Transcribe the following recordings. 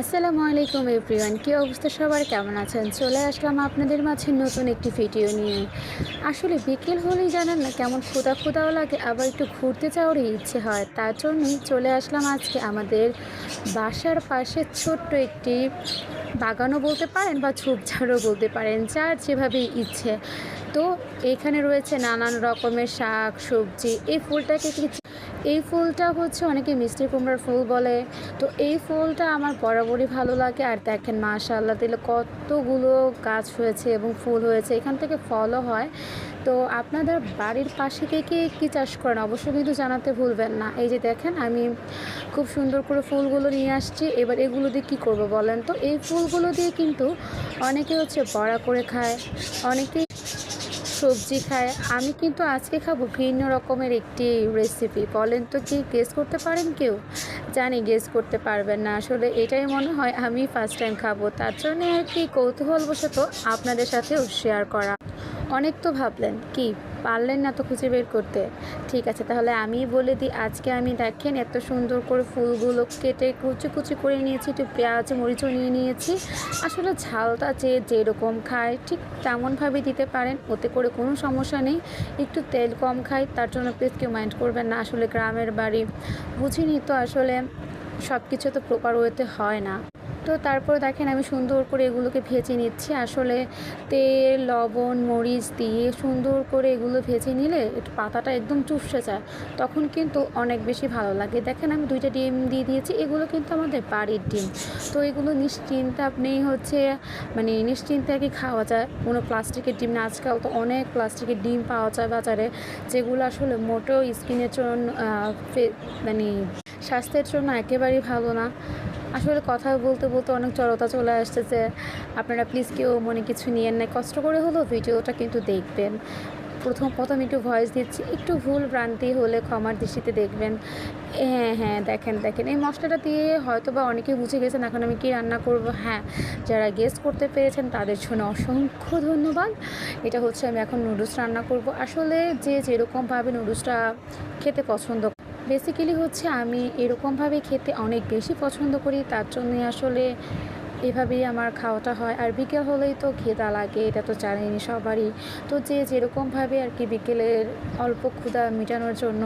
আসসালামু আলাইকুম এভরিওয়ান, কী অবস্থা সবার? কেমন আছেন? চলে আসলাম আপনাদের মাঝে নতুন একটি ভিডিও নিয়ে। আসলে বিকেল হলেই জানেন না কেমন ক্ষুদা ক্ষুদাও লাগে, আবার একটু ঘুরতে যাওয়ারই ইচ্ছে হয়। তার জন্যই চলে আসলাম আজকে আমাদের বাসার পাশে ছোট্ট একটি বাগানও বলতে পারেন বা ঝোপঝাড়ও বলতে পারেন, যার যেভাবে ইচ্ছে। তো এখানে রয়েছে নানান রকমের শাক, সবজি। এই ফুলটাকে কিছু এই ফুলটা হচ্ছে অনেকে মিষ্টি কুমড়ার ফুল বলে। তো এই ফুলটা আমার বরাবরই ভালো লাগে। আর দেখেন মাশাআল্লাহ দিলে কতগুলো গাছ হয়েছে এবং ফুল হয়েছে। এখান থেকে ফলও হয়। তো আপনাদের বাড়ির পাশে থেকে কী চাষ করেন? অবশ্যই কিন্তু জানাতে ভুলবেন না। এই যে দেখেন, আমি খুব সুন্দর করে ফুলগুলো নিয়ে আসছি। এবার এগুলো দিয়ে কী করব বলেন তো? এই ফুলগুলো দিয়ে কিন্তু অনেকে হচ্ছে বড়া করে খায়, অনেকেই সবজি খায়। আমি কিন্তু আজকে খাব ভিন্ন রকমের একটি রেসিপি বলেন তো কি গেস করতে পারেন কেউ? জানি গেস করতে পারবেন না। আসলে এটাই মনে হয় আমি ফার্স্ট টাইম খাব। তার জন্যে আর কি কৌতূহলবশত আপনাদের সাথেও শেয়ার করা। অনেক তো ভাবলেন, কি? পারলেন না তো খুঁজে বের করতে। ঠিক আছে, তাহলে আমি বলে দিই, আজকে আমি দেখেন এত সুন্দর করে ফুলগুলো কেটে কুচি কুচি করে নিয়েছি, একটু পেঁয়াজ, মরিচও নিয়ে নিয়েছি। আসলে ঝালটা যে যেরকম খায়, ঠিক তেমনভাবে দিতে পারেন, ওতে করে কোনো সমস্যা নেই। একটু তেল কম খায়, তার জন্য প্লিজ কেউ মাইন্ড করবেন না, আসলে গ্রামের বাড়ি। বুঝিনি তো আসলে সব কিছু তো প্রপার ওয়েতে হয় না। তো তারপর দেখেন আমি সুন্দর করে এগুলোকে ভেজে নিচ্ছি। আসলে তেল, লবণ, মরিচ দিয়ে সুন্দর করে এগুলো ভেজে নিলে একটু পাতাটা একদম চুপসে যায়, তখন কিন্তু অনেক বেশি ভালো লাগে। দেখেন আমি দুইটা ডিম দিয়ে দিয়েছি, এগুলো কিন্তু আমাদের বাড়ির ডিম। তো এগুলো নিশ্চিন্তে আপনি হচ্ছে মানে নিশ্চিন্তে আর কি খাওয়া যায়। কোনো প্লাস্টিকের ডিম না, আজকাল তো অনেক প্লাস্টিকের ডিম পাওয়া যায় বাজারে, যেগুলো আসলে মোটেও স্কিনের জন্য মানে স্বাস্থ্যের জন্য একেবারেই ভালো না। আসলে কথা বলতে বলতে অনেক জড়তা চলে আসতেছে আপনারা প্লিজ কেউ মনে কিছু নিয়েন না। কষ্ট করে হলেও ভিডিওটা কিন্তু দেখবেন। প্রথম প্রথম একটু ভয়েস দিচ্ছি, একটু ভুল ভ্রান্তি হলে ক্ষমার দৃষ্টিতে দেখবেন। হ্যাঁ হ্যাঁ দেখেন দেখেন। এই মশলাটা দিয়ে হয়তো বা অনেকে বুঝে গেছেন এখন আমি কি রান্না করব। হ্যাঁ যারা গেস করতে পেরেছেন তাদের জন্য অসংখ্য ধন্যবাদ। এটা হচ্ছে আমি এখন নুডলস রান্না করব। আসলে যে যেরকমভাবে নুডলসটা খেতে পছন্দ বেসিক্যালি হচ্ছে আমি এরকমভাবে খেতে অনেক বেশি পছন্দ করি, তার জন্যই আসলে এভাবেই আমার খাওয়াটা হয়। আর বিকেল হলেই তো খেতা লাগে, এটা তো জানেনি সবারই। তো যে যেরকমভাবে আর কি বিকেলের অল্প ক্ষুধা মেটানোর জন্য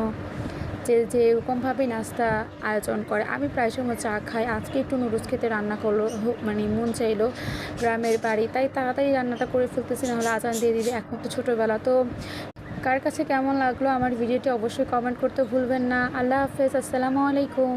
যে যে এরকমভাবে নাস্তা আয়োজন করে, আমি প্রায় সময় চা খাই। আজকে একটু নুডলস খেতে রান্না করল মানে মন চাইলো গ্রামের বাড়ি, তাই তাড়াতাড়ি রান্নাটা করে ফেলতেছি, নাহলে আজান দিয়ে দিবে। এখন তো ছোটোবেলা, তো কার কাছে কেমন লাগল আমার ভিডিওটি অবশ্যই কমেন্ট করতে ভুলবেন না। আল্লাহ হাফেজ, আসসালামু আলাইকুম।